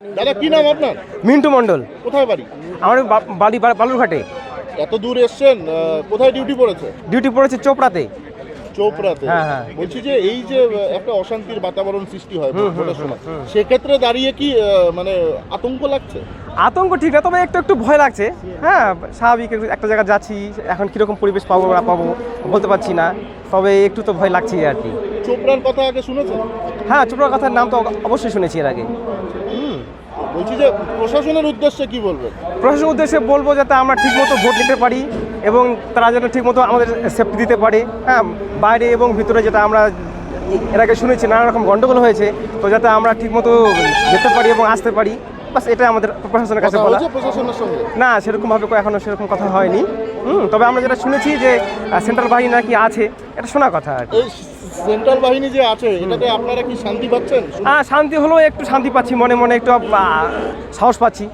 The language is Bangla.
দাদা কি নাম আপনার? মিন্টু মণ্ডল। কোথায় বাড়ি? আমার বালি বাড়ি বালুরঘাটে। এত দূর এসছেন কোথায় ডিউটি পড়েছে? ডিউটি পড়েছে চোপড়াতে। চোপড়াতে। হ্যাঁ, হ্যাঁ। বলছি যে এই যে একটা অশান্তির বাতাবরণ সৃষ্টি হয় ভোটের সময়। সেক্ষেত্রে দাঁড়িয়ে কি মানে আতঙ্ক লাগছে? আতঙ্ক ঠিক না তবে একটু একটু ভয় লাগছে। হ্যাঁ স্বাভাবিক একটা জায়গায় যাচ্ছি এখন কীরকম পরিবেশ পাবো না পাবো বলতে পারছি না। তবে একটু তো ভয় লাগছেই আর কি। চোপড়ার কথা আগে শুনেছেন? হ্যাঁ চোপড়ার কথার নাম তো অবশ্যই শুনেছি এর আগে। বলছি যে প্রশাসনের উদ্দেশ্যে কি বলবেন? প্রশাসনের উদ্দেশ্যে বলব যাতে আমরা ঠিকমতো ভোট নিতে পারি। এবং তারা যেন ঠিকমতো আমাদের সেফটি দিতে পারে। হ্যাঁ বাইরে এবং ভিতরে যেটা আমরা এর আগে শুনেছি নানা রকম গন্ডগোল হয়েছে তো যাতে আমরা ঠিকমতো যেতে পারি এবং আসতে পারি বাস এটা আমাদের প্রশাসনের কাছে বলা। না সেরকমভাবে এখনও সেরকম কথা হয়নি। হুম তবে আমরা যেটা শুনেছি যে সেন্ট্রাল বাহিনী নাকি আছে এটা শোনা কথা আর কি। সেন্ট্রাল বাহিনী যে আছে এটাতে আপনারা কি শান্তি পাচ্ছেন? হ্যাঁ শান্তি হলেও একটু শান্তি পাচ্ছি মনে মনে একটু সাহস পাচ্ছি।